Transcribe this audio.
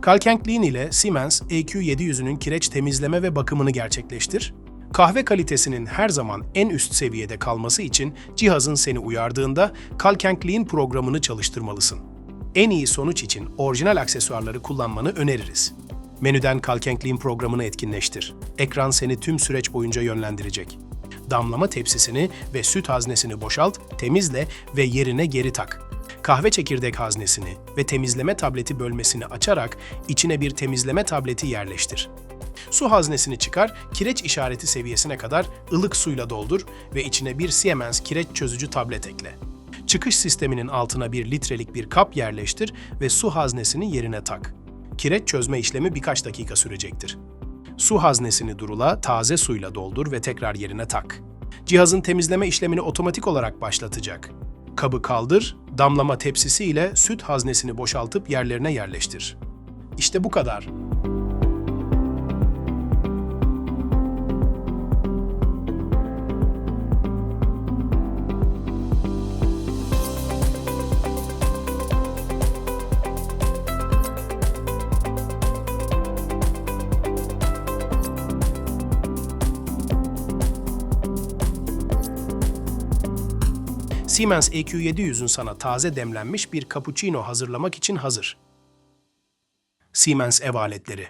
Kalkenk Lean ile Siemens EQ700'ünün kireç temizleme ve bakımını gerçekleştir. Kahve kalitesinin her zaman en üst seviyede kalması için cihazın seni uyardığında Kalkenk Lean programını çalıştırmalısın. En iyi sonuç için orijinal aksesuarları kullanmanı öneririz. Menüden Kalkenk Lean programını etkinleştir. Ekran seni tüm süreç boyunca yönlendirecek. Damlama tepsisini ve süt haznesini boşalt, temizle ve yerine geri tak. Kahve çekirdek haznesini ve temizleme tableti bölmesini açarak içine bir temizleme tableti yerleştir. Su haznesini çıkar, kireç işareti seviyesine kadar ılık suyla doldur ve içine bir Siemens kireç çözücü tablet ekle. Çıkış sisteminin altına bir litrelik bir kap yerleştir ve su haznesini yerine tak. Kireç çözme işlemi birkaç dakika sürecektir. Su haznesini durula, taze suyla doldur ve tekrar yerine tak. Cihazın temizleme işlemini otomatik olarak başlatacak. Kabı kaldır, damlama tepsisi ile süt haznesini boşaltıp yerlerine yerleştir. İşte bu kadar. Siemens EQ700'ün sana taze demlenmiş bir cappuccino hazırlamak için hazır. Siemens ev aletleri